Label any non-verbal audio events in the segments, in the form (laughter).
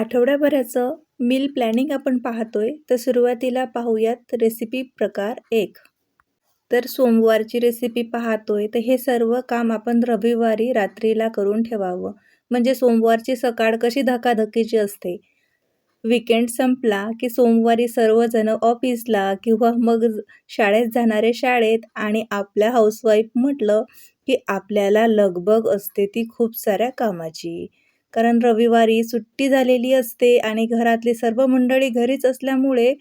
आठवड्याभराचं meal planning आपण पाहतोय तर सुरुवातीला पाहूयात रेसिपी प्रकार एक. तर सोमवारची रेसिपी पाहतोय तर हे सर्व काम आपण रविवारी रात्रीला करून ठेवावं. म्हणजे सोमवारची सकाळ कशी धकाधकीची असते? विकेंड संपला की सोमवारी सर्वजण ऑफिसला किंवा मग शाळेत जाणारे शाळेत आणि आपल्या हाऊसवाईफ म्हटलं की आपल्याला लगबग असते ती खूप साऱ्या कामाची. कारण रविवारी सुट्टी झालेली असते आणि घरातली सर्व मंडळी घरीच असल्यामुळे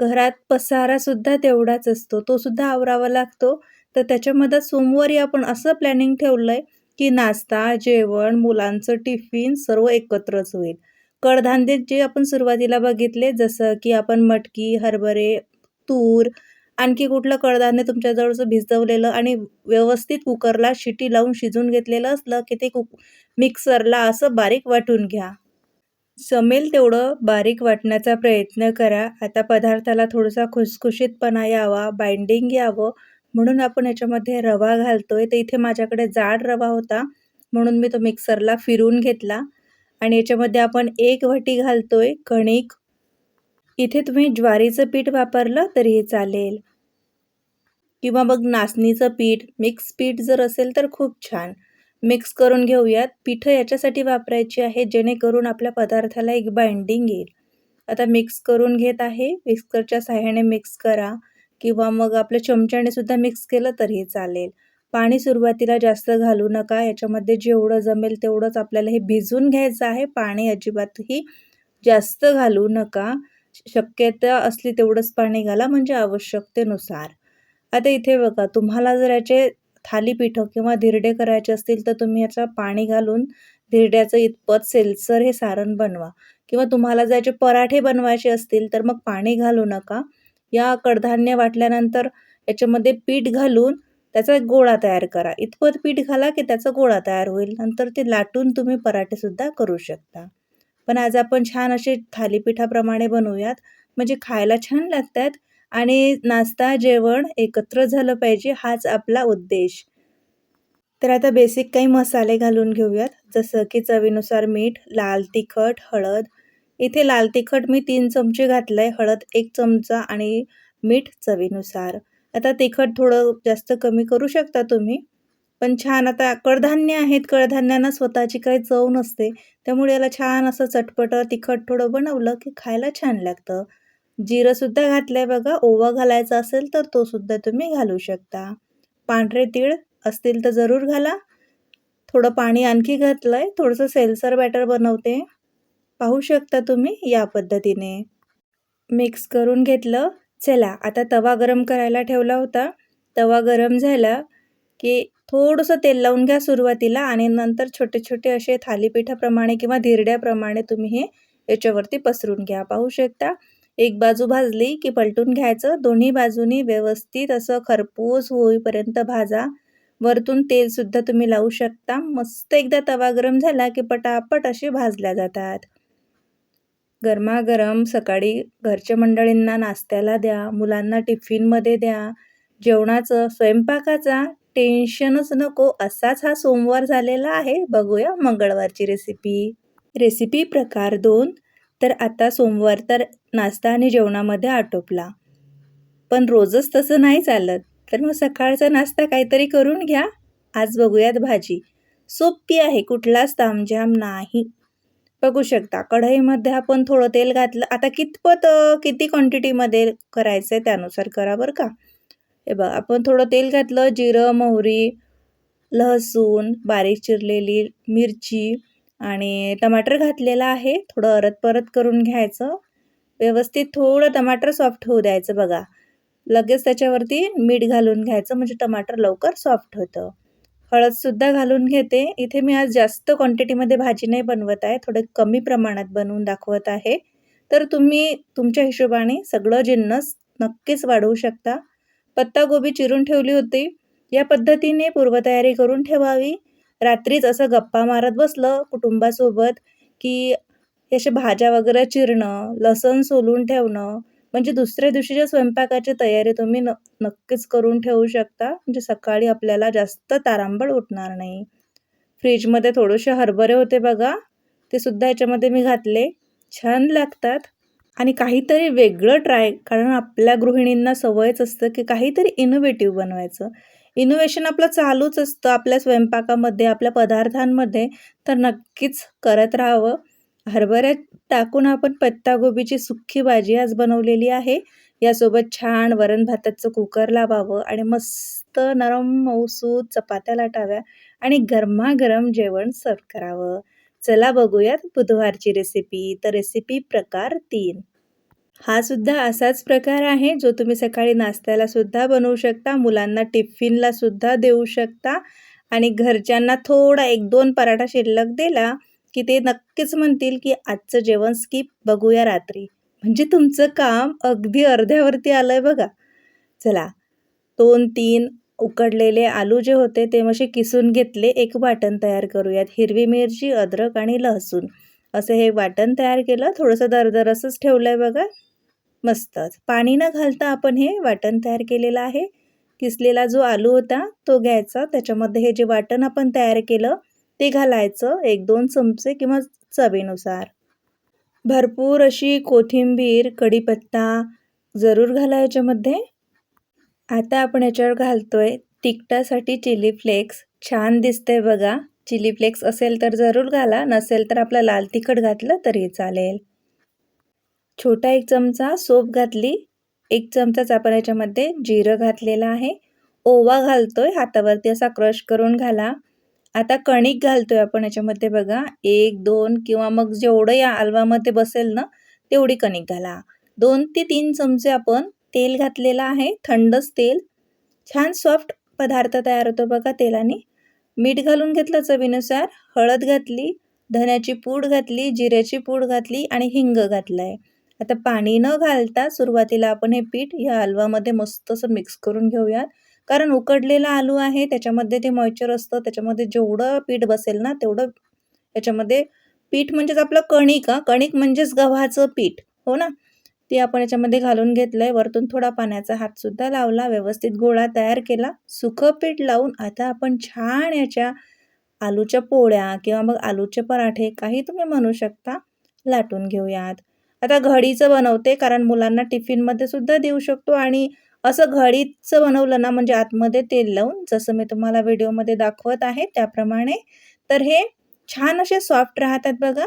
घरात पसारासुद्धा तेवढाच असतो. तो सुद्धा आवरावा लागतो. तर त्याच्यामध्ये सोमवारी आपण असं प्लॅनिंग ठेवलं आहे की नाश्ता जेवण मुलांचं टिफिन सर्व एकत्रच होईल. कडधान्य जे आपण सुरुवातीला बघितले जसं की आपण मटकी हरभरे तूर आणखी कुठलं कडधान्य तुमच्याजवळचं भिजवलेलं आणि व्यवस्थित कुकरला शिटी लावून शिजून घेतलेलं असलं की ते कुक मिक्सरला असं बारीक वाटून घ्या. जमेल तेवढं बारीक वाटण्याचा प्रयत्न करा. आता पदार्थाला थोडासा खुसखुशीतपणा यावा बाइंडिंग यावं. म्हणून आपण याच्यामध्ये रवा घालतोय. तर इथे माझ्याकडे जाड रवा होता. म्हणून मी तो मिक्सरला फिरून घेतला. आणि याच्यामध्ये आपण एक वाटी घालतोय कणिक इथे तुम्ही ज्वारीचं पीठ वापरलं तरीही चालेल. किंवा मग नाचणीचं पीठ मिक्स पीठ जर असेल तर खूप छान. मिक्स करून घेऊयात. पिठं याच्यासाठी वापरायची आहे जेणेकरून आपल्या पदार्थाला एक बाइंडिंग येईल. आता मिक्स करून घेत आहे. मिक्सरच्या सहाय्याने मिक्स करा. किंवा मग आपल्या चमच्याने सुद्धा मिक्स केलं तरीही चालेल. पाणी सुरुवातीला जास्त घालू नका. याच्यामध्ये जेवढं जमेल तेवढंच आपल्याला हे भिजून घ्यायचं आहे. पाणी अजिबातही जास्त घालू नका. शक्यता असली तेवढंच पाणी घाला म्हणजे आवश्यकतेनुसार. आता इथे बघा तुम्हाला जर याचे थालीपीठं किंवा धिरडे करायचे असतील तर तुम्ही याचा पाणी घालून धिरड्याचं इतपत सेलसर हे सारण बनवा. किंवा तुम्हाला जर याचे पराठे बनवायचे असतील तर मग पाणी घालू नका. या कडधान्य वाटल्यानंतर याच्यामध्ये पीठ घालून त्याचा गोळा तयार करा. इतपत पीठ घाला की त्याचा गोळा तयार होईल. नंतर ते लाटून तुम्ही पराठेसुद्धा करू शकता. पण आज आपण छान असे थालीपीठाप्रमाणे बनवूयात. म्हणजे खायला छान लागतात आणि नाश्ता जेवण एकत्र झालं पाहिजे हाच आपला उद्देश. तर आता बेसिक काही मसाले घालून घेऊयात. जसं की चवीनुसार मीठ लाल तिखट हळद. इथे लाल तिखट मी तीन चमचे घातलं आहे हळद एक चमचा आणि मीठ चवीनुसार. आता तिखट थोडं जास्त कमी करू शकता तुम्ही. पण छान आता कडधान्य आहेत कडधान्यांना स्वतःची काही चव नसते. त्यामुळे याला छान असं चटपट तिखट थोडं बनवलं की खायला छान लागतं. जिरंसुद्धा घातलं आहे बघा ओवा घालायचा असेल तर तो सुद्धा तुम्ही घालू शकता. पांढरे तीळ असतील तर जरूर घाला. थोडं पाणी आणखी घातलं आहे थोडंसं सेलसर बॅटर बनवते. पाहू शकता तुम्ही या पद्धतीने. मिक्स करून घेतलं. चला आता तवा गरम करायला ठेवला होता. तवा गरम झाला की थोडंसं तेल लावून घ्या सुरुवातीला आणि नंतर छोटे छोटे असे थालीपीठाप्रमाणे किंवा धिरड्याप्रमाणे तुम्ही हे याच्यावरती पसरून घ्या. पाहू शकता एक बाजू भाजली की पलटून घ्यायचं. दोन्ही बाजूनी व्यवस्थित असं खरपूस होईपर्यंत भाजा. वरतून तेलसुद्धा तुम्ही लावू शकता. मस्त एकदा तवा गरम झाला की पटापट असे भाजल्या जातात. गरमागरम सकाळी घरच्या मंडळींना नाश्त्याला द्या मुलांना टिफिनमध्ये द्या जेवणाचं स्वयंपाकाचा टेन्शनच नको असाच हा सोमवार झालेला आहे. बघूया मंगळवारची रेसिपी रेसिपी प्रकार दोन. तर आता सोमवार तर नाश्ता आणि जेवणामध्ये आटोपला. पण रोजच तसं नाही चालत. तर मग सकाळचा नाश्ता काहीतरी करून घ्या. आज बघूयात भाजी. सोपी आहे कुठलाच तामझाम नाही. बघू शकता कढईमध्ये आपण थोडं तेल घातलं. आता कितपत किती क्वांटिटीमध्ये करायचं आहे त्यानुसार करा बरं का. हे बघा आपण थोडं तेल घातलं जिरं मोहरी लसूण बारीक चिरलेली मिरची आणि टमाटर घातलेला आहे. थोडं अरत परत करून घ्यायचं. व्यवस्थित थोडं टमाटर सॉफ्ट होऊ द्यायचं बघा. लगेच त्याच्यावरती मीठ घालून घ्यायचं म्हणजे टमाटर लवकर सॉफ्ट होतं. हळदसुद्धा घालून घेते. इथे मी आज जास्त क्वांटिटीमध्ये भाजी नाही बनवत आहे. थोडं कमी प्रमाणात बनवून दाखवत आहे. तर तुम्ही तुमच्या हिशोबाने सगळं जिन्नस नक्कीच वाढवू शकता. पत्तागोबी चिरून ठेवली होती. या पद्धतीने पूर्वतयारी करून ठेवावी. रात्रीच असं गप्पा मारत बसलं कुटुंबासोबत की अशा भाज्या वगैरे चिरणं लसण सोलून ठेवणं म्हणजे दुसऱ्या दिवशीच्या स्वयंपाकाची तयारी तुम्ही न नक्कीच करून ठेवू शकता. म्हणजे सकाळी आपल्याला जास्त तारांबळ उठणार नाही. फ्रीजमध्ये थोडेसे हरभरे होते बघा. ते सुद्धा याच्यामध्ये मी घातले. छान लागतात. आणि काहीतरी वेगळं ट्राय कारण आपल्या गृहिणींना सवयच असतं की काहीतरी इनोव्हेटिव्ह बनवायचं. इनोव्हेशन आपलं चालूच असतं आपल्या स्वयंपाकामध्ये आपल्या पदार्थांमध्ये. तर नक्कीच करत राहावं. हरभऱ्यात टाकून आपण पत्तागोबीची सुक्की भाजी आज बनवलेली आहे. यासोबत छान वरण भाताचं कुकर लावावं आणि मस्त नरम मऊसूद चपात्या लाटाव्या आणि गरमागरम जेवण सर्व करावं. चला बघूयात बुधवारची रेसिपी तर रेसिपी प्रकार तीन. हा सुद्धा असाच प्रकार आहे जो तुम्ही सकाळी नाश्त्याला सुद्धा बनवू शकता मुलांना टिफिनला सुद्धा देऊ शकता आणि घरच्यांना थोडा एक दोन पराठा शिल्लक दिला की ते नक्कीच म्हणतील की आजचं जेवण स्किप बघूया रात्री. म्हणजे तुमचं काम अगदी अर्ध्यावरती आलं आहे बघा. चला. दोन तीन उकडलेले आलू जे होते ते मसे किसून घेतले. एक वाटण तयार करूयात. हिरवी मिरची अद्रक आणि लसूण असं हे वाटण तयार केलं. थोडंसं दरदर असंच ठेवलं आहे बघा. मस्तच. पाणी न घालता आपण हे वाटण तयार केलेलं आहे. किसलेला जो आलू होता तो घ्यायचा. त्याच्यामध्ये हे जे वाटण आपण तयार केलं ते घालायचं एक दोन चमचे किंवा चवीनुसार. भरपूर अशी कोथिंबीर कढीपत्ता जरूर घाला याच्यामध्ये. आता आपण याच्यावर घालतोय तिखटासाठी चिली फ्लेक्स. छान दिसतंय बघा. चिली फ्लेक्स असेल तर जरूर घाला नसेल तर आपलं लाल तिखट घातलं तरी चालेल. छोटा एक चमचा सोप घातली. एक चमचाच आपण याच्यामध्ये जिरं घातलेलं आहे. ओवा घालतोय हातावरती असा क्रश करून घाला. आता कणिक घालतोय आपण याच्यामध्ये बघा. एक दोन किंवा मग जेवढं या अलवामध्ये बसेल ना तेवढी कणिक घाला. दोन ते तीन चमचे आपण तेल घातलेलं आहे थंडच तेल. छान सॉफ्ट पदार्थ तयार होतो बघा तेलाने. मीठ घालून घेतलं चवीनुसार हळद घातली धन्याची पूड घातली जिऱ्याची पूड घातली आणि हिंग घातलं आहे आता पाणी न घालता सुरुवातीला आपण हे पीठ या हलवामध्ये मस्त असं मिक्स करून घेऊयात. कारण उकडलेला आलू आहे त्याच्यामध्ये ते मॉइश्चर असतं त्याच्यामध्ये जेवढं पीठ बसेल ना तेवढं याच्यामध्ये पीठ म्हणजेच आपलं कणिक कणिक म्हणजेच गव्हाचं पीठ हो ना? ते आपण याच्यामध्ये घालून घेतलं आहे वरतून थोडा पाण्याचा हातसुद्धा लावला. व्यवस्थित गोळा तयार केला. सुखं पीठ लावून आता आपण छान याच्या आलूच्या पोळ्या किंवा मग आलूचे पराठे काही तुम्ही म्हणू शकता लाटून घेऊयात. आता घडीचं बनवते कारण मुलांना टिफिनमध्ये सुद्धा देऊ शकतो आणि असं घडीचं बनवलं ना म्हणजे आतमध्ये तेल लावून जसं मी तुम्हाला व्हिडिओमध्ये दाखवत आहे त्याप्रमाणे तर हे छान असे सॉफ्ट राहतात बघा.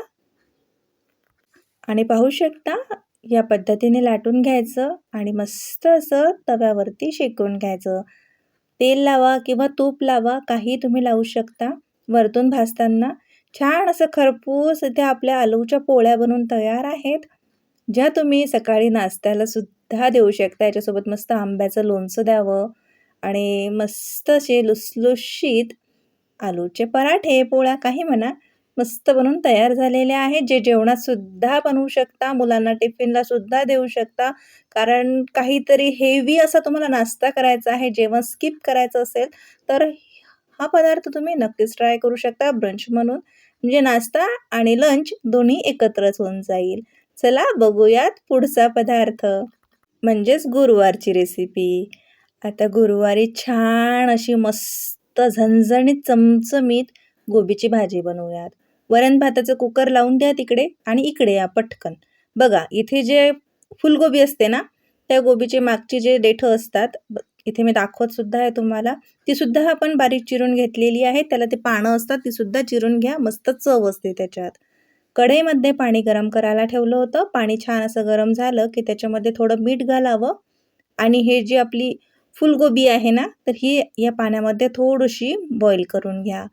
आणि पाहू शकता या पद्धतीने लाटून घ्यायचं आणि मस्त असं तव्यावरती शेकून घ्यायचं. तेल लावा किंवा तूप लावा काही तुम्ही लावू शकता. वरतून भाजताना छान असं खरपूस इथे आपल्या आलूच्या पोळ्या बनून तयार आहेत. ज्या तुम्ही सकाळी नाश्त्याला सुद्धा देऊ शकता. याच्यासोबत मस्त आंब्याचं लोणचं द्यावं आणि मस्त असे लुसलुशीत आलूचे पराठे पोळ्या काही म्हणा. मस्त बनून तयार झालेले आहेत जे जेवणातसुद्धा बनवू शकता मुलांना टिफिनला सुद्धा देऊ शकता. कारण काहीतरी हेवी असा तुम्हाला नाश्ता करायचा आहे जेवण स्किप करायचं असेल तर हा पदार्थ तुम्ही नक्कीच ट्राय करू शकता ब्रंच म्हणून. म्हणजे नाश्ता आणि लंच दोन्ही एकत्रच होऊन जाईल. चला बघूयात पुढचा पदार्थ. म्हणजेच गुरुवारची रेसिपी आता गुरुवारी छान अशी मस्त झणझणीत चमचमीत गोबीची भाजी बनवूयात. वरण भाताचं कुकर लावून द्या तिकडे आणि इकडे या पटकन. बघा इथे जे फुलगोबी असते ना त्या गोबीचे मागची जे देठं असतात इथे मी दाखवत सुद्धा आहे तुम्हाला ती सुद्धा आपण बारीक चिरून घेतलेली आहे. त्याला ते पानं असतात ती सुद्धा चिरून घ्या. मस्त चव असते त्याच्यात. कढईमध्ये पाणी गरम करायला ठेवलं होतं. पाणी छान असं गरम झालं की त्याच्यामध्ये थोडं मीठ घालावं. आणि हे जी आपली फुलगोबी आहे ना तर ही या पाण्यामध्ये थोडीशी बॉईल करून घ्या.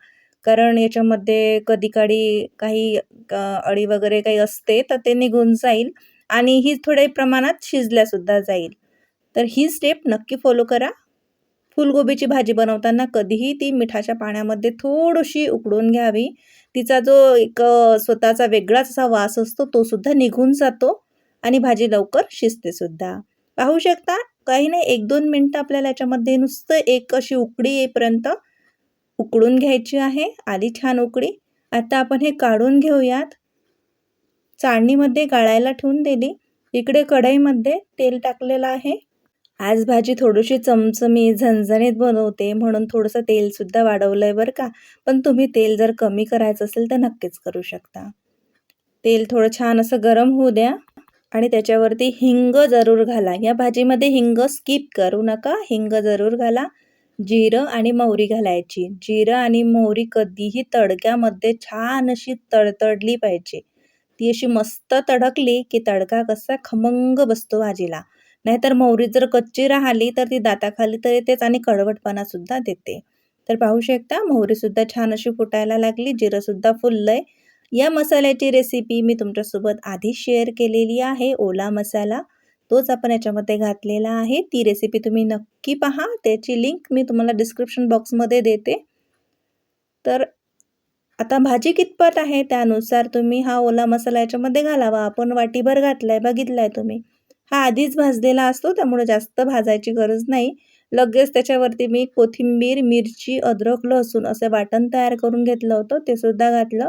कारण याच्यामध्ये कधी काळी काही अळी वगैरे काही असते तर ते निघून जाईल आणि ही थोड्या प्रमाणात शिजल्यासुद्धा जाईल. तर ही स्टेप नक्की फॉलो करा. फुलगोबीची भाजी बनवताना कधीही ती मिठाच्या पाण्यामध्ये थोडीशी उकडून घ्यावी. तिचा जो एक स्वतःचा वेगळाच असा वास असतो तो सुद्धा निघून जातो आणि भाजी लवकर शिजते सुद्धा. पाहू शकता काही नाही एक दोन मिनटं आपल्याला याच्यामध्ये नुसतं एक अशी उकडी येईपर्यंत उकळून घ्यायची आहे. आली छान उकळी. आता आपण हे काढून घेऊयात. चाळणीमध्ये गाळायला ठेवून दिली. इकडे कढईमध्ये तेल टाकलेलं आहे. आज भाजी थोडीशी चमचमी झणझणीत बनवते म्हणून थोडंसं तेलसुद्धा वाढवलं आहे बरं का. पण तुम्ही तेल जर कमी करायचं असेल तर नक्कीच करू शकता. तेल थोडं छान असं गरम होऊ द्या. आणि त्याच्यावरती हिंग जरूर घाला. या भाजीमध्ये हिंग स्किप करू नका. हिंग जरूर घाला. जिरं आणि मोहरी घालायची. जिरं आणि मोहरी कधीही तडक्यामध्ये छान अशी तडतडली पाहिजे. ती अशी मस्त तडकली की तडका कसा खमंग बसतो भाजीला. नाहीतर मोहरी जर कच्ची राहिली तर ती दाताखाली तर येतेच आणि कडवटपणासुद्धा देते. तर पाहू शकता मोहरीसुद्धा छान अशी फुटायला लागली. जिरंसुद्धा फुललं आहे या मसाल्याची रेसिपी मी तुमच्यासोबत आधी शेअर केलेली आहे. ओला मसाला. तोच आपण याच्यामध्ये घातलेला आहे. ती रेसिपी तुम्ही नक्की पहा. त्याची लिंक मी तुम्हाला डिस्क्रिप्शन बॉक्समध्ये देते. तर आता भाजी कितपत आहे त्यानुसार तुम्ही हा ओला मसाला याच्यामध्ये घालावा. आपण वाटीभर घातला आहे बघितला आहे तुम्ही. हा आधीच भाजलेला असतो त्यामुळे जास्त भाजायची गरज नाही. लगेच त्याच्यावरती मी कोथिंबीर मिरची अद्रक लसूण असं वाटण तयार करून घेतलं होतं. ते सुद्धा घातलं.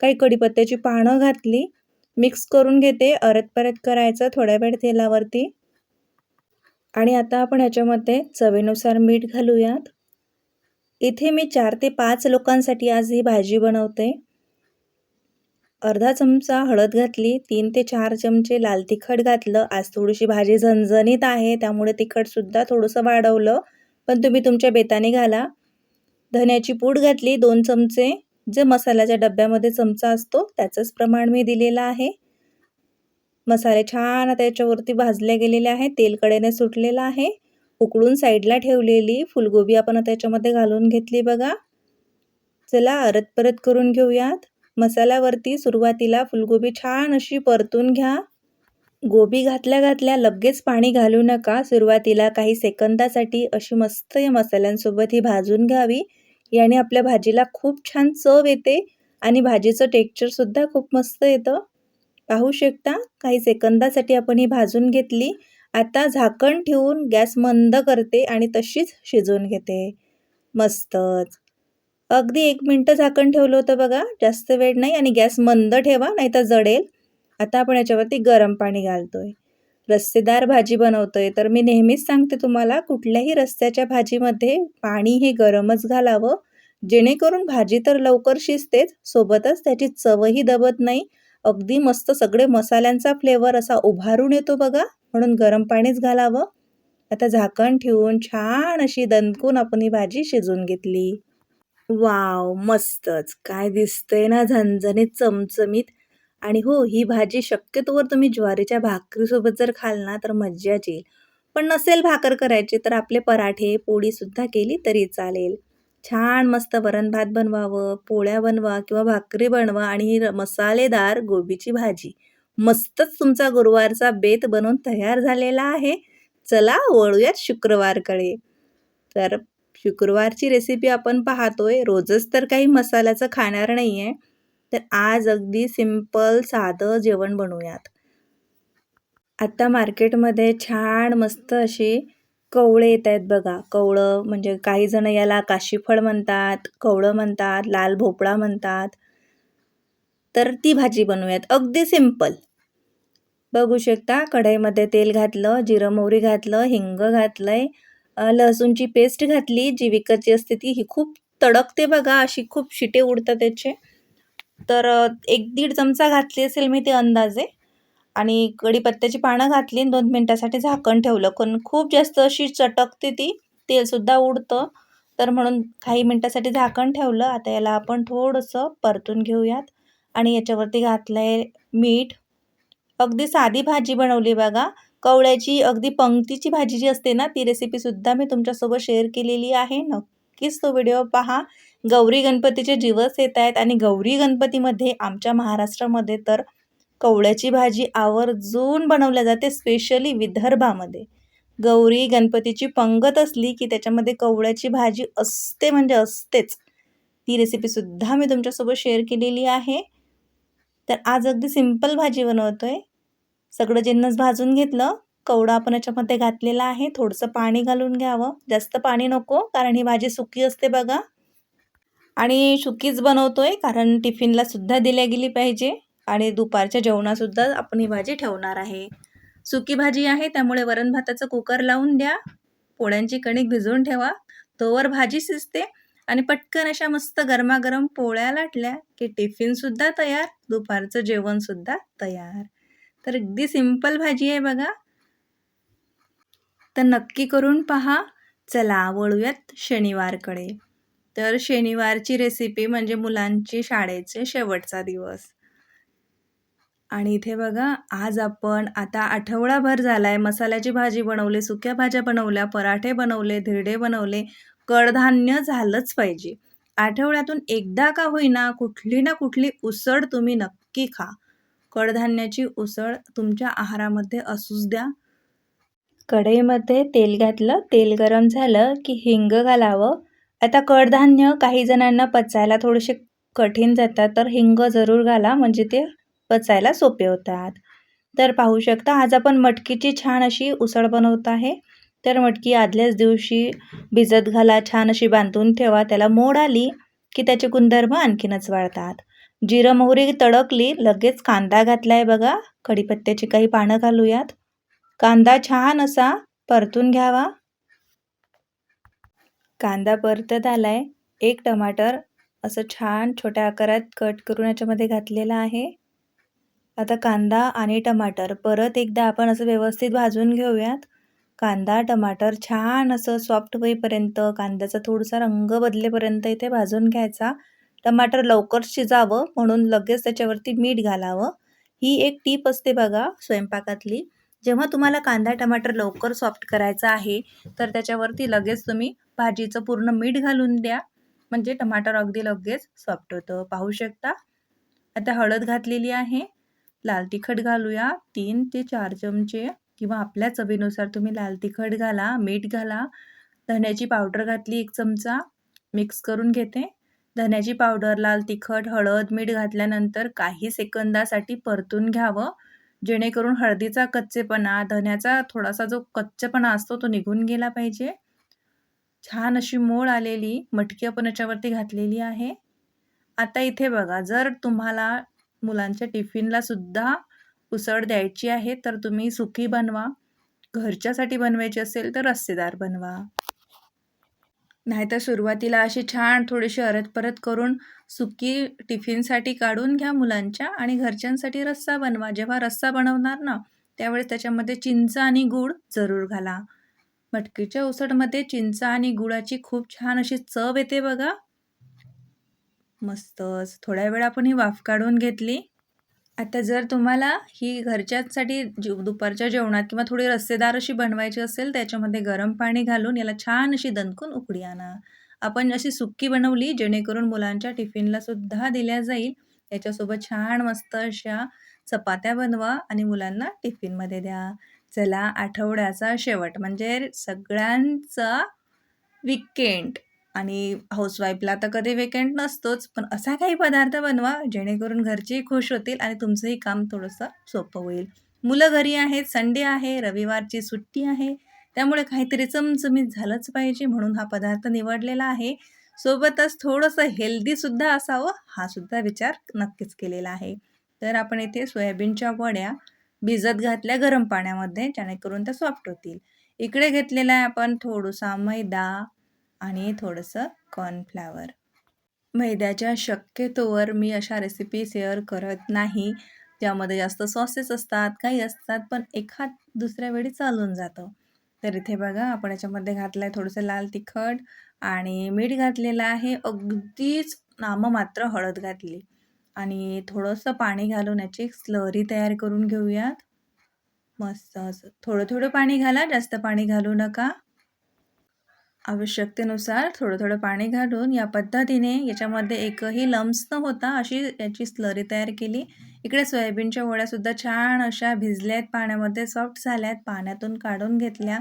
काही कढीपत्त्याची पानं घातली. मिक्स करून घेते. अरत परत करायचं थोड्या वेळ तेलावरती. आणि आता आपण याच्यामध्ये चवीनुसार मीठ घालूयात. इथे मी चार ते पाच लोकांसाठी आज ही भाजी बनवते. अर्धा चमचा हळद घातली तीन ते चार चमचे लाल तिखट घातलं. आज थोडीशी भाजी झणझणीत आहे त्यामुळे तिखटसुद्धा थोडंसं वाढवलं. पण तुम्ही तुमच्या बेताने घाला. धन्याची पूड घातली दोन चमचे. जे मसाल्याच्या डब्यामध्ये चमचा असतो त्याचंच प्रमाण मी दिलेलं आहे. मसाले छान त्याच्यावरती भाजले गेलेले आहे तेल कडेने सुटलेलं आहे. उकळून साईडला ठेवलेली फुलगोबी आपण त्याच्यामध्ये घालून घेतली बघा. चला अरत परत करून घेऊयात. मसाल्यावरती सुरुवातीला फुलगोबी छान अशी परतून घ्या. गोबी घातल्या घातल्या लगेच पाणी घालू नका. सुरुवातीला काही सेकंदासाठी अशी मस्त या मसाल्यांसोबत ही भाजून घ्यावी. याने आपल्या भाजीला खूप छान चव येते आणि भाजीचं टेक्स्चरसुद्धा खूप मस्त येतं. पाहू शकता काही सेकंदासाठी आपण ही भाजून घेतली. आता झाकण ठेवून गॅस मंद करते आणि तशीच शिजवून घेते. मस्तच. अगदी एक मिनटं झाकण ठेवलं होतं बघा जास्त वेळ नाही आणि गॅस मंद ठेवा नाही तर जडेल आता आपण याच्यावरती गरम पाणी घालतोय. रस्सेदार भाजी बनवतोय तर मी नेहमीच सांगते तुम्हाला कुठल्याही रस्त्याच्या भाजीमध्ये पाणी हे गरमच घालावं. जेणेकरून भाजी तर लवकर शिजतेच सोबतच त्याची चवही दबत नाही. अगदी मस्त सगळे मसाल्यांचा फ्लेवर असा उभारून येतो बघा म्हणून गरम पाणीच घालावं. आता झाकण ठेवून छान अशी दणकून आपण ही भाजी शिजवून घेतली. वाव मस्तच. काय दिसतंय ना झणझणीत चमचमीत. आणि हो ही भाजी शक्यतोवर तुम्ही ज्वारीच्या भाकरीसोबत जर खाल ना तर मज्जाच येईल. पण नसेल भाकर करायची तर आपले पराठे पोळीसुद्धा केली तरी चालेल. छान मस्त वरण भात बनवावं पोळ्या बनवा किंवा भाकरी बनवा आणि ही मसालेदार गोबीची भाजी. मस्तच तुमचा गुरुवारचा बेत बनवून तयार झालेला आहे. चला वळूयात शुक्रवारकडे. तर शुक्रवारची रेसिपी आपण पाहतोय. रोजच तर काही मसाल्याचं खाणार नाही आहे तर आज अगदी सिंपल साधं जेवण बनवूयात. आता मार्केटमध्ये छान मस्त अशी कवळे येत आहेत बघा. कवळं म्हणजे काही जण याला काशीफळ म्हणतात कवळं म्हणतात लाल भोपळा म्हणतात. तर ती भाजी बनवूयात. अगदी सिंपल बघू शकता कढईमध्ये तेल घातलं जिरं मोहरी घातलं हिंग घातलंय लसूणची पेस्ट घातली जी विकतची असते ती ही खूप तडकते बघा अशी खूप शिटे उडतात त्याचे तर एक दीड चमचा घातली असेल मी ते अंदाजे आणि कढीपत्त्याची पानं घातली आणि दोन मिनटासाठी झाकण ठेवलं. पण खूप जास्त अशी चटकते ती तेलसुद्धा उडतं. तर म्हणून काही मिनटासाठी झाकण ठेवलं. आता याला आपण थोडंसं परतून घेऊयात आणि याच्यावरती घातलं आहे मीठ. अगदी साधी भाजी बनवली बघा. कवळ्याची अगदी पंक्तीची भाजी जी असते ना ती रेसिपीसुद्धा मी तुमच्यासोबत शेअर केलेली आहे. नक्कीच तो व्हिडिओ पहा. गौरी गणपतीचे दिवस येत आहेत आणि गौरी गणपतीमध्ये आमच्या महाराष्ट्रामध्ये तर कवळ्याची भाजी आवर्जून बनवल्या जाते स्पेशली विदर्भामध्ये. गौरी गणपतीची पंगत असली की त्याच्यामध्ये कवळ्याची भाजी असते म्हणजे असतेच. ती रेसिपीसुद्धा मी तुमच्यासोबत शेअर केलेली आहे. तर आज अगदी सिंपल भाजी बनवतो आहे सगळं जिन्नस भाजून घेतलं. कवडा आपण याच्यामध्ये घातलेला आहे. थोडंसं पाणी घालून घ्यावं. जास्त पाणी नको कारण ही भाजी सुकी असते बघा. आणि सुकीच बनवतो आहे कारण टिफिनला सुद्धा दिल्या गेली पाहिजे आणि दुपारच्या जेवणासुद्धा आपण ही भाजी ठेवणार आहे. सुकी भाजी आहे त्यामुळे वरण भाताचं कुकर लावून द्या पोळ्यांची कणिक भिजवून ठेवा तोवर भाजी शिजते आणि पटकन अशा मस्त गरमागरम पोळ्या लाटल्या की टिफिनसुद्धा तयार दुपारचं जेवणसुद्धा तयार. तर अगदी सिंपल भाजी आहे बघा. तर नक्की करून पहा. चला वळूयात शनिवारकडे. तर शनिवारची रेसिपी म्हणजे मुलांची शाळेचे शेवटचा दिवस. आणि इथे बघा आज आपण आता आठवडाभर झाला आहे मसाल्याची भाजी बनवली सुक्या भाज्या बनवल्या पराठे बनवले धिरडे बनवले कडधान्य झालंच पाहिजे. आठवड्यातून एकदा का होईना कुठली ना कुठली उसळ तुम्ही नक्की खा. कडधान्याची उसळ तुमच्या आहारामध्ये असूच द्या. कढईमध्ये तेल घातलं तेल गरम झालं की हिंग घालावं. आता कडधान्य काही जणांना पचायला थोडेसे कठीण जातात तर हिंग जरूर घाला म्हणजे ते पचायला सोपे होतात. तर पाहू शकता आज आपण मटकीची छान अशी उसळ बनवत आहे. तर मटकी आदल्याच दिवशी भिजत घाला छान अशी बांधून ठेवा. त्याला मोड आली की त्याचे गुणधर्म आणखीनच वाढतात. जिरं मोहरी तडकली लगेच कांदा घातला आहे बघा. कढीपत्त्याची काही पानं घालूयात. कांदा छान असा परतून घ्यावा. कांदा परतत आलाय. एक टमाटर असं छान छोट्या आकारात कट करून याच्यामध्ये घातलेला आहे. आता कांदा आणि टमाटर परत एकदा आपण असं व्यवस्थित भाजून घेऊयात. कांदा टमाटर छान असं सॉफ्ट होईपर्यंत कांद्याचा थोडासा रंग बदलेपर्यंत इथे भाजून घ्यायचा. टमाटर लवकर शिजावं म्हणून लगेच त्याच्यावरती मीठ घालावं. ही एक टीप असते बघा स्वयंपाकातली. जेव्हा तुम्हाला कांदा टमाटर लवकर सॉफ्ट करायचा आहे तर त्याच्यावरती लगेच तुम्ही भाजीचं पूर्ण मीठ घालून द्या. म्हणजे टमाटर अगदी लगेच सॉफ्ट होतं. पाहू शकता? आता हळद घातलेली आहे. लाल तिखट घालूया. तीन ते चार चमचे किंवा आपल्या चवीनुसार तुम्ही लाल तिखट घाला मीठ घाला. धन्याची पावडर घातली एक चमचा. मिक्स करून घेते. धन्याची पावडर लाल तिखट हळद मीठ घातल्यानंतर काही सेकंदासाठी परतून घ्यावं. जेणेकरून हळदीचा कच्चेपणा धन्याचा थोडासा जो कच्चेपणा असतो तो निघून गेला पाहिजे. छान अशी मोळ आलेली मटकी आपण याच्यावरती घातलेली आहे. आता इथे बघा जर तुम्हाला मुलांच्या टिफिनला सुद्धा उसळ द्यायची आहे तर तुम्ही सुकी बनवा. घरच्यासाठी बनवायची असेल तर रस्सेदार बनवा. नाहीतर सुरुवातीला अशी छान थोडीशी अरत परत करून सुकी टिफिनसाठी काढून घ्या मुलांच्या आणि घरच्यांसाठी रस्सा बनवा. जेव्हा रस्सा बनवणार ना त्यावेळेस त्याच्यामध्ये चिंच आणि गूळ जरूर घाला. मटकीच्या उसळमध्ये चिंच आणि गुळाची खूप छान अशी चव येते बघा. मस्तच थोड्या वेळ आपण ही वाफ काढून घेतली. आता जर तुम्हाला ही घरच्यासाठी दुपारच्या जेवणात किंवा थोडी रस्सेदार अशी बनवायची असेल त्याच्यामध्ये गरम पाणी घालून याला छान अशी दणकून उकडी आणा. आपण अशी सुक्की बनवली जेणेकरून मुलांच्या टिफिनला सुद्धा दिल्या जाईल. याच्यासोबत छान मस्त अशा चपात्या बनवा आणि मुलांना टिफिनमध्ये द्या. चला आठवड्याचा शेवट. म्हणजे सगळ्यांचा विकेंड आणि हाऊसवाईफला तर कधी वेकेंड नसतोच पण असा काही पदार्थ बनवा जेणेकरून घरचेही खुश होतील आणि तुमचंही काम थोडंसं सोपं होईल. मुलं घरी आहेत संडे आहे रविवारची सुट्टी आहे. त्यामुळे काहीतरी चमचमीत झालंच पाहिजे म्हणून हा पदार्थ निवडलेला आहे. सोबतच थोडंसं हेल्दीसुद्धा असावं हा सुद्धा विचार नक्कीच केलेला आहे. तर आपण इथे सोयाबीनच्या वड्या भिजत घातल्या गरम पाण्यामध्ये जेणेकरून त्या सॉफ्ट होतील. इकडे घेतलेला आहे आपण थोडासा मैदा आणि थोडंसं कॉर्नफ्लावर मैद्याच्या शक्यतोवर मी अशा रेसिपी शेअर करत नाही. त्यामध्ये जास्त सॉसेस असतात काही असतात पण एखाद दुसऱ्या वेळी चालून जातं. तर इथे बघा आपण याच्यामध्ये घातलं आहे थोडंसं लाल तिखट आणि मीठ घातलेलं आहे. अगदीच नाममात्र हळद घातली. आणि थोडंसं पाणी घालून याची स्लरी तयार करून घेऊयात. मस्त असं थोडं थोडं पाणी घाला जास्त पाणी घालू नका. आवश्यकतेनुसार थोडं थोडं पाणी घालून या पद्धतीने याच्यामध्ये एकही लम्स न होता अशी याची स्लरी तयार केली. इकडे सोयाबीनच्या वड्यासुद्धा छान अशा भिजल्या आहेत पाण्यामध्ये सॉफ्ट झाल्या आहेत पाण्यातून काढून घेतल्या.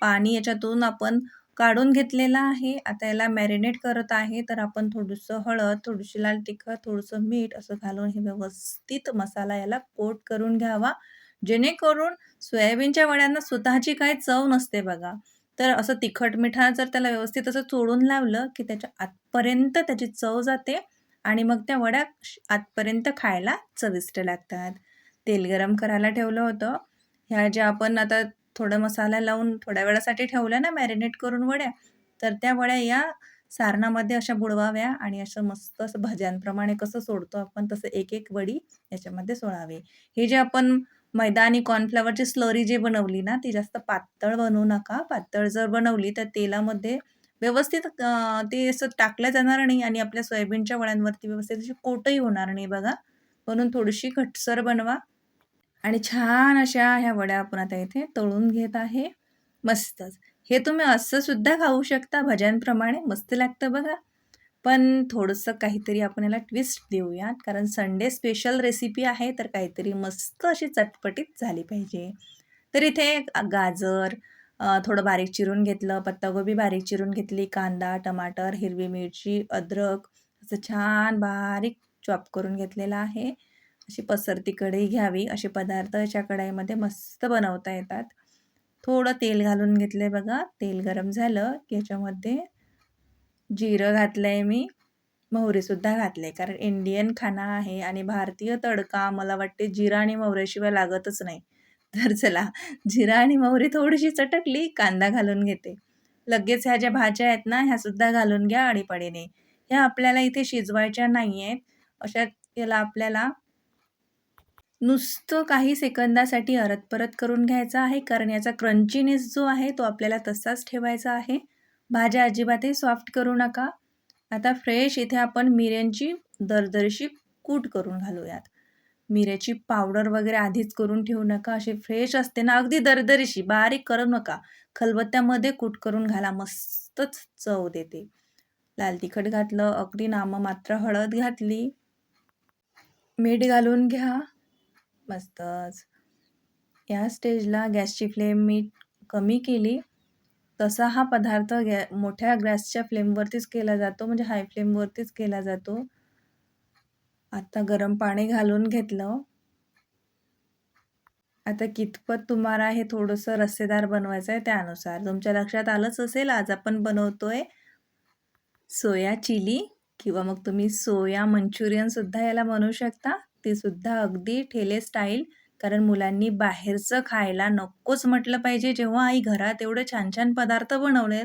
पाणी याच्यातून आपण काढून घेतलेलं आहे. आता याला मॅरिनेट करत आहे. तर आपण थोडंसं हळद थोडीशी लाल तिखट थोडंसं मीठ असं घालून हे व्यवस्थित मसाला याला कोट करून घ्यावा. जेणेकरून सोयाबीनच्या वड्यांना स्वतःची काही चव नसते बघा. तर असं तिखट मिठा जर त्याला व्यवस्थित असं चोळून लावलं की त्याच्या आतपर्यंत त्याची चव जाते आणि मग त्या वड्या आतपर्यंत खायला चविष्ट लागतात. तेल गरम करायला ठेवलं होतं. ह्या ज्या आपण आता थोडं मसाला लावून थोड्या वेळासाठी ठेवल्या ना मॅरिनेट करून वड्या. तर त्या वड्या या सारणामध्ये अशा बुडवाव्या आणि असं मस्त असं भज्यांप्रमाणे कसं सोडतो आपण तसं एक एक वडी याच्यामध्ये सोडावे हे जे आपण मैदा आणि कॉर्नफ्लॉवरची स्लरी जे बनवली ना ती जास्त पातळ बनवू नका. पातळ जर बनवली तर तेलामध्ये व्यवस्थित ते असं टाकलं जाणार नाही आणि आपल्या सोयाबीनच्या वड्यांवरती व्यवस्थित अशी कोटही होणार नाही बघा. म्हणून थोडीशी घटसर बनवा. आणि छान अशा ह्या वड्या आपण आता इथे तळून घेत आहे. मस्तच. हे तुम्ही असं सुद्धा खाऊ शकता भज्यांप्रमाणे. मस्त लागतं बघा. पण थोडंसं काहीतरी आपण याला ट्विस्ट देऊयात. कारण संडे स्पेशल रेसिपी आहे तर काहीतरी मस्त अशी चटपटीत झाली पाहिजे. तर इथे गाजर थोडं बारीक चिरून घेतलं पत्तागोबी बारीक चिरून घेतली कांदा टमाटर हिरवी मिरची अद्रक असं छान बारीक चॉप करून घेतलेलं आहे. अशी पसरती कढई घ्यावी. असे पदार्थ अशा कढाईमध्ये मस्त बनवता येतात. थोडं तेल घालून घेतलं बघा. तेल गरम झालं की याच्यामध्ये जिरं घातलं आहे मी मोहरीसुद्धा घातले कारण इंडियन खाना आहे आणि भारतीय तडका मला वाटते जिरा आणि मोहऱ्याशिवाय लागतच नाही. तर चला जिरा आणि मोहरी थोडीशी चटकली कांदा घालून घेते. लगेच ह्या ज्या भाज्या आहेत ना ह्यासुद्धा घालून घ्या अडीपडीने. ह्या आपल्याला इथे शिजवायच्या नाही आहेत अशा याला आपल्याला नुसतं काही सेकंदासाठी अरत परत करून घ्यायचा आहे. कारण याचा क्रंचीनेस जो आहे तो आपल्याला तसाच ठेवायचा आहे. भाज्या अजिबातही सॉफ्ट करू नका. आता फ्रेश इथे आपण मिऱ्यांची दरदरशी कूट करून घालूयात. मिऱ्याची पावडर वगैरे आधीच करून ठेवू नका. अशी फ्रेश असते ना अगदी दरदरीशी बारीक करू नका. खलबत्त्यामध्ये कूट करून घाला मस्तच चव देते. लाल तिखट घातलं अगदी नाममात्र हळद घातली. मीठ घालून घ्या. मस्तच या स्टेजला गॅसची फ्लेम मी कमी केली. तसा हा पदार्थ गॅ मोठ्या गॅसच्या फ्लेमवरतीच केला जातो म्हणजे हाय फ्लेमवरतीच केला जातो. आता गरम पाणी घालून घेतलं. आता कितपत तुम्हाला हे थोडंसं रस्सेदार बनवायचं आहे त्यानुसार. तुमच्या लक्षात आलंच असेल आज आपण बनवतोय सोया चिली किंवा मग तुम्ही सोया मंचुरियनसुद्धा याला बनवू शकता. ते सुद्धा अगदी ठेले स्टाईल कारण मुलांनी बाहेरचं खायला नकोच म्हटलं पाहिजे. जेव्हा आई घरात एवढे छान छान पदार्थ बनवले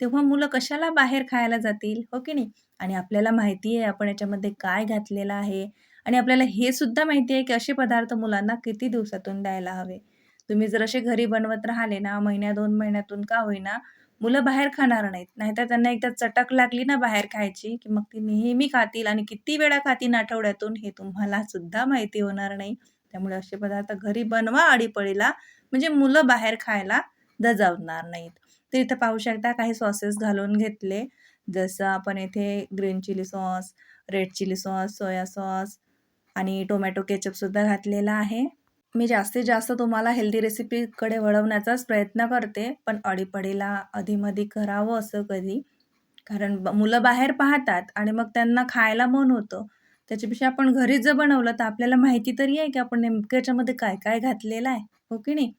तेव्हा मुलं कशाला बाहेर खायला जातील? हो की नाही? आणि आपल्याला माहिती आहे आपण याच्यामध्ये काय घातलेलं आहे? आणि आपल्याला हे सुद्धा माहिती आहे की असे पदार्थ मुलांना किती दिवसातून द्यायला हवे? तुम्ही जर असे घरी बनवत राहिले ना महिन्या दोन महिन्यातून का होईना मुलं बाहेर खाणार नाहीत. नाहीतर त्यांना एकदा चटक लागली ना बाहेर खायची की मग ती नेहमी खातील आणि किती वेळा खातील आठवड्यातून हे तुम्हाला सुद्धा माहिती होणार नाही. त्यामुळे असे पदार्थ घरी बनवा आडीपडीला म्हणजे मुलं बाहेर खायला दजावणार नाहीत. तर इथं पाहू शकता काही सॉसेस घालून घेतले. जसं आपण इथे green chilli sauce red chilli sauce soya sauce आणि टोमॅटो केचपसुद्धा घातलेला आहे. मी जास्तीत जास्त तुम्हाला हेल्दी रेसिपीकडे वळवण्याचाच प्रयत्न करते पण अडीपडीला अधीमधी करावं असं कधी? कारण ब मुलं बाहेर पाहतात आणि मग त्यांना खायला मन होतं. त्याच्यापेक्षा आपण घरीच जर बनवलं तर आपल्याला माहिती तरी आहे की आपण नेमकं याच्यामध्ये काय काय घातलेलं आहे हो की नाही?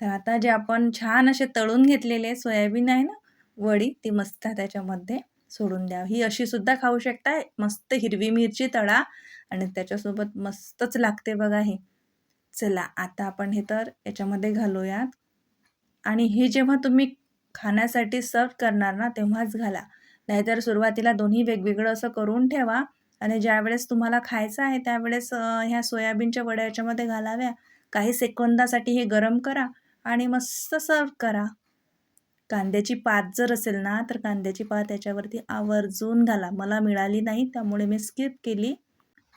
तर आता जे आपण छान असे तळून घेतलेले सोयाबीन आहे ना वडी ती मस्त त्याच्यामध्ये सोडून द्या. ही अशी सुद्धा खाऊ शकता मस्त हिरवी मिरची तळा आणि त्याच्यासोबत मस्तच लागते बघा हे. चला आता आपण हे तर याच्यामध्ये घालूयात. आणि हे जेव्हा तुम्ही खाण्यासाठी सर्व करणार ना तेव्हाच घाला. नाहीतर सुरुवातीला दोन्ही वेगवेगळं असं करून ठेवा आणि ज्यावेळेस तुम्हाला खायचं आहे त्यावेळेस ह्या सोयाबीनच्या वड्या याच्यामध्ये घालाव्या. काही सेकंदासाठी हे गरम करा आणि मस्त सर्व करा. कांद्याची पात जर असेल ना तर कांद्याची पात याच्यावरती आवर्जून घाला. मला मिळाली नाही त्यामुळे मी स्किप केली.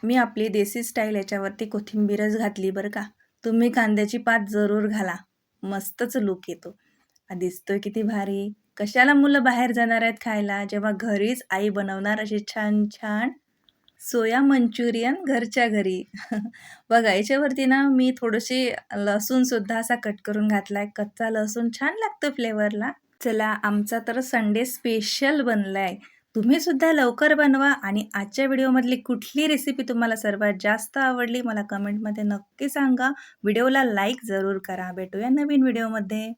मी आपली देसी स्टाईल याच्यावरती कोथिंबीरच घातली बरं का. तुम्ही कांद्याची पात जरूर घाला. मस्तच लुक येतो. दिसतोय किती भारी. कशाला मुलं बाहेर जाणार आहेत खायला? जेव्हा घरीच आई बनवणार अशी छान छान सोया मंचुरियन घरच्या घरी. (laughs) बघा याच्यावरती ना मी थोडीशी लसूणसुद्धा असा कट करून घातला आहे कच्चा लसूण छान लागतं फ्लेवरला चला आमचा तर संडे स्पेशल बनला आहे तुम्ही सुद्धा लवकर बनवा आणि आजच्या व्हिडिओमधली कुठली रेसिपी तुम्हाला सर्वात जास्त आवडली मला कमेंटमध्ये नक्की सांगा. व्हिडिओला लाईक जरूर करा. भेटूया नवीन व्हिडिओमध्ये.